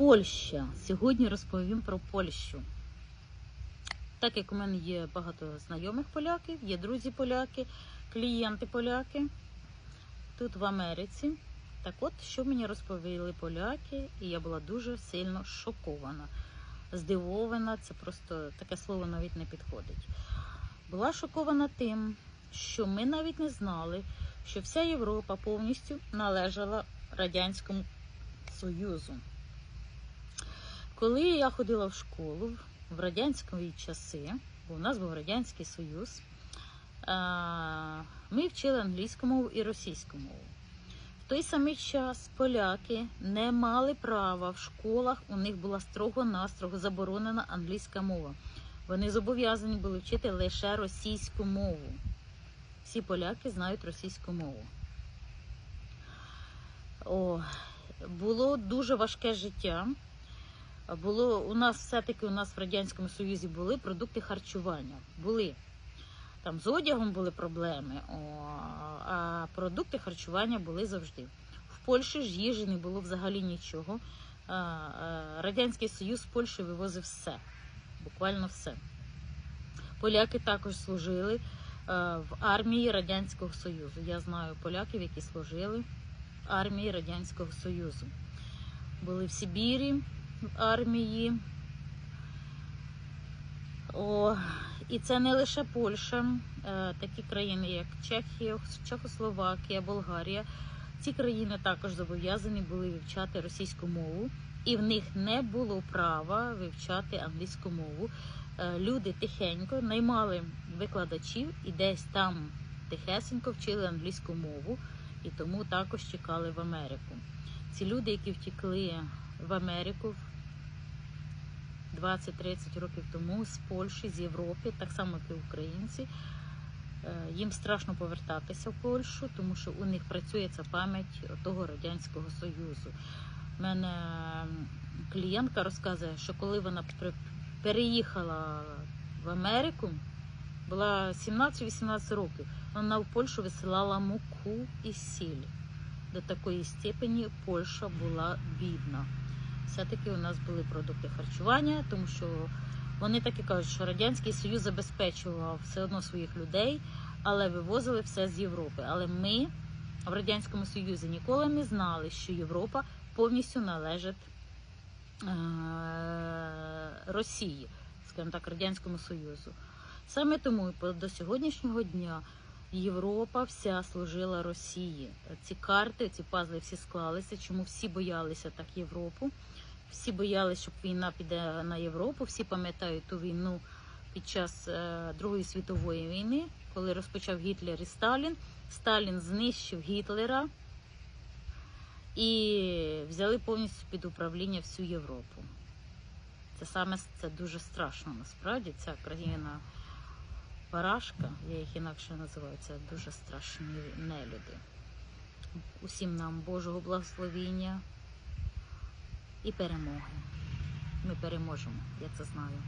Польща. Сьогодні розповім про Польщу. Так як у мене є багато знайомих поляків, є друзі поляки, клієнти поляки тут в Америці. Так от, що мені розповіли поляки, і я була дуже сильно шокована, здивована, це просто таке слово навіть не підходить. Була шокована тим, що ми навіть не знали, що вся Європа повністю належала Радянському Союзу. Коли я ходила в школу в радянські часи, бо у нас був Радянський Союз, ми вчили англійську мову і російську мову. В той самий час поляки не мали права в школах, у них була строго-настрого заборонена англійська мова. Вони зобов'язані були вчити лише російську мову. Всі поляки знають російську мову. О, було дуже важке життя. Було у нас все-таки у нас в Радянському Союзі були продукти харчування. Були. Там з одягом були проблеми, а продукти харчування були завжди. В Польщі ж їжі не було взагалі нічого. Радянський Союз з Польщі вивозив все, буквально все. Поляки також служили е, в армії Радянського Союзу. Я знаю поляків, які служили в армії Радянського Союзу. Були в Сибірі армії. О, і це не лише Польща, е, такі країни, як Чехія, Чехословакія, Болгарія. Ці країни також зобов'язані були вивчати російську мову, і в них не було права вивчати англійську мову. Е, Люди тихенько наймали викладачів і десь там тихесенько вчили англійську мову, і тому також чекали в Америку. Ці люди, які втекли в Америку 20-30 років тому з Польщі, з Європи, так само як і українці. Е, Їм страшно повертатися в Польщу, тому що у них працює ця пам'ять того Радянського Союзу. У мене клієнтка розказує, що коли вона переїхала в Америку, була 17-18 років, вона в Польщу висилала муку і сіль. До такої степені Польща була бідна все-таки у нас були продукти харчування, тому що вони так і кажуть, що Радянський Союз забезпечував все одно своїх людей, але вивозили все з Європи. Але ми в Радянському Союзі ніколи не знали, що Європа повністю належить е- Росії, скажімо так, Радянському Союзу. Саме тому до сьогоднішнього дня Європа вся служила Росії. Ці карти, ці пазли всі склалися. Чому всі боялися так Європу? Всі боялися, щоб війна піде на Європу. Всі пам'ятають ту війну під час е, Другої світової війни, коли розпочав Гітлер і Сталін. Сталін знищив Гітлера і взяли повністю під управління всю Європу. Це саме це дуже страшно насправді. Ця країна Парашка, я їх інакше називаю, це дуже страшні нелюди. Усім нам Божого благословіння і перемоги. Ми переможемо, я це знаю.